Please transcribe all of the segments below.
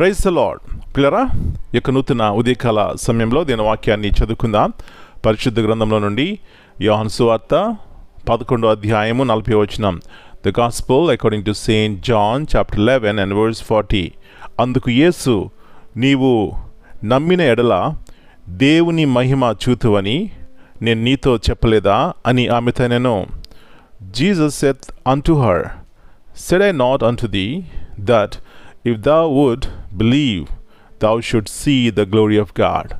Praise the lord పిల్లరా యొక్క నూతన ఉదయకాల సమయంలో దీని వాక్యాన్ని చదువుకుందాం. పరిశుద్ధ గ్రంథంలో నుండి యోహన్ సువార్త పదకొండో అధ్యాయము నలభై వచనం. The gospel according to saint John chapter eleven and verse forty అందుకు యేసు నీవు నమ్మిన ఎడల దేవుని మహిమ చూతువని నేను నీతో చెప్పలేదా? అని ఆమెతో నేను Jesus said అంటు her Said I not unto the that if thou would believe, thou should see the glory of God?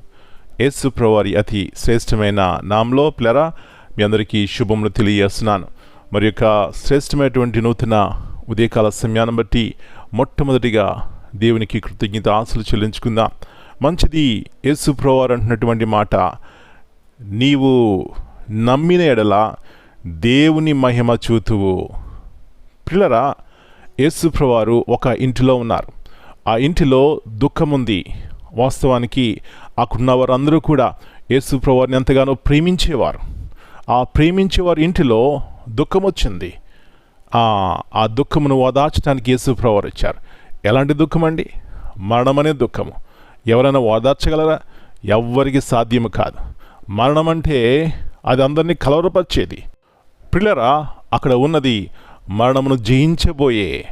యేసు ప్రవారి అతి శ్రేష్టమైన నామలో ప్లరా మీ అందరికీ శుభములు తెలియజేస్తున్నాను. మరి యొక్క శ్రేష్టమైనటువంటి నూతన ఉదయకాల సమయాన్ని బట్టి మొట్టమొదటిగా దేవునికి కృతజ్ఞత ఆశలు చెల్లించుకుందాం. మంచిది యేసు ప్రవారు అంటున్నటువంటి మాట నీవు నమ్మిన ఎడల దేవుని మహిమ చూతువు. పిల్లరా యేసుప్రవారు ఒక ఇంటిలో ఉన్నారు. ఆ ఇంటిలో దుఃఖముంది. వాస్తవానికి అక్కడున్న వారందరూ కూడా యేసుప్రవారిని ఎంతగానో ప్రేమించేవారు. ఆ ప్రేమించేవారి ఇంటిలో దుఃఖం వచ్చింది ఆ ఆ దుఃఖమును ఓదార్చడానికి యేసుప్రవారు వచ్చారు. ఎలాంటి దుఃఖం అండి మరణమనే దుఃఖము. ఎవరైనా ఓదార్చగలరా? ఎవ్వరికి సాధ్యము కాదు. మరణం అంటే అది అందరినీ కలవరపరిచేది. పిల్లరా అక్కడ ఉన్నది మరణమును జయించబోయే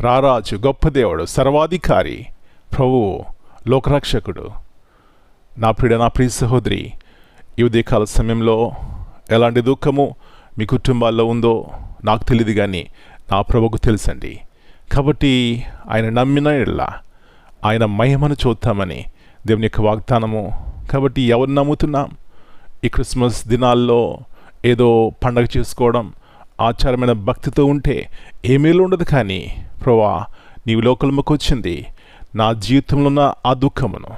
రారాజు గొప్ప దేవుడు సర్వాధికారి ప్రభువు లోకరక్షకుడు. నా ప్రియ నా ప్రియ సహోదరి ఈ ఉదయకాల సమయంలో ఎలాంటి దుఃఖము మీ కుటుంబాల్లో ఉందో నాకు తెలియదు కానీ నా ప్రభుకు తెలుసండి. కాబట్టి ఆయన నమ్మిన ఇళ్ళ ఆయన మహిమను చూద్దామని దేవుని యొక్క వాగ్దానము. కాబట్టి ఎవరు నమ్ముతున్నాం? ఈ క్రిస్మస్ దినాల్లో ఏదో పండగ చేసుకోవడం ఆచారమైన భక్తితో ఉంటే ఏమేలు ఉండదు కానీ ప్రభా నీవు లోకలముకు వచ్చింది. నా జీవితంలో ఉన్న ఆ దుఃఖమును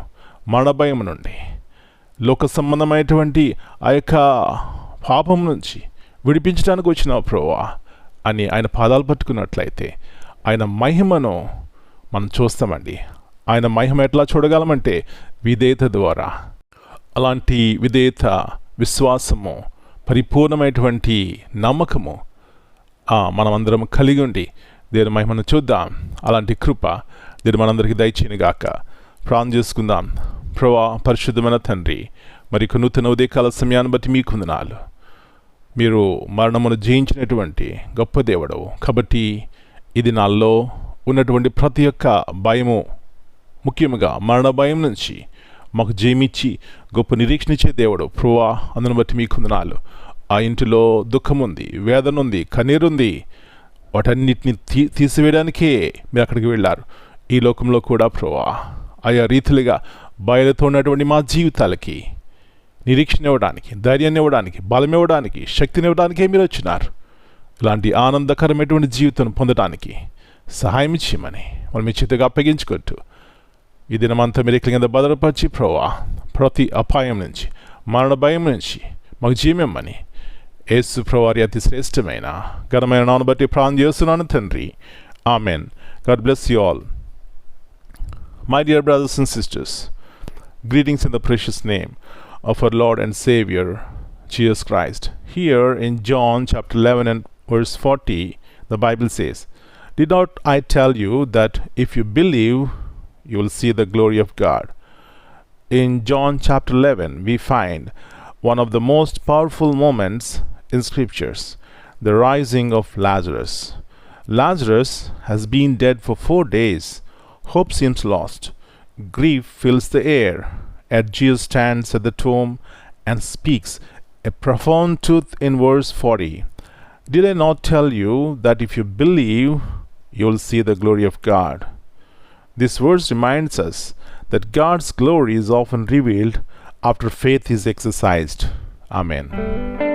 మరణభయం నుండి లోక సంబంధమైనటువంటి ఆ యొక్క పాపం నుంచి విడిపించడానికి వచ్చినావు ప్రోవా అని ఆయన పాదాలు పట్టుకున్నట్లయితే ఆయన మహిమను మనం చూస్తామండి. ఆయన మహిమ ఎట్లా చూడగలమంటే విధేయత ద్వారా. అలాంటి విధేయత విశ్వాసము పరిపూర్ణమైనటువంటి నమ్మకము మనమందరం కలిగి ఉండి దేవుని మహిమను చూద్దాం. అలాంటి కృప దేవుడు మనందరికీ దయచేయను గాక. ప్రాణం చేసుకుందాం. ప్రభా పరిశుద్ధమైన తండ్రి మరి నూతన ఉదయకాల సమయాన్ని బట్టి మీకు ఉందనాలు మీరు మరణమును జయించినటువంటి గొప్ప దేవుడు. కాబట్టి ఇది నాలో ఉన్నటువంటి ప్రతి ఒక్క భయము ముఖ్యంగా మరణ భయం నుంచి మాకు జయమిచ్చి గొప్ప నిరీక్షణ ఇచ్చే దేవుడు. ప్రువా అందును బట్టి మీకు వందనాలు ఆ ఇంటిలో దుఃఖం ఉంది వేదన ఉంది కన్నీరుంది. వాటన్నిటిని తీ తీసివేయడానికే మీరు అక్కడికి వెళ్ళారు. ఈ లోకంలో కూడా ప్రభా ఆయా రీతిలుగా బయలుతో ఉన్నటువంటి మా జీవితాలకి నిరీక్షణ ఇవ్వడానికి ధైర్యాన్ని ఇవ్వడానికి బలం ఇవ్వడానికి శక్తిని ఇవ్వడానికే మీరు వచ్చినారు. ఇలాంటి ఆనందకరమైనటువంటి జీవితం పొందడానికి సహాయం చేయమని మనం మీ చేతిగా అప్పగించుకుంటూ ఈ దినమంతా మీరు కింద భద్రపరిచి ప్రోవా ప్రతి అపాయం నుంచి మరణ భయం నుంచి మాకు జీవమని యేసు ప్రవారి అతి శ్రేష్టమైన ఘనమైన నాను బట్టి ప్రాణం చేస్తున్నాను తండ్రి amen God bless you all my dear brothers and sisters greetings in the precious name of our Lord and Savior, Jesus Christ. Here in John chapter 11 and verse 40, the Bible says, Did not I tell you that if you believe, you will see the glory of God? In John chapter 11, we find one of the most powerful moments in scriptures the rising of Lazarus. Lazarus has been dead for four days. Hope seems lost. Grief fills the air as Jesus stands at the tomb and speaks a profound truth in verse 40. Did I not tell you that if you believe, you will see the glory of God? This verse reminds us that God's glory is often revealed after faith is exercised. Amen.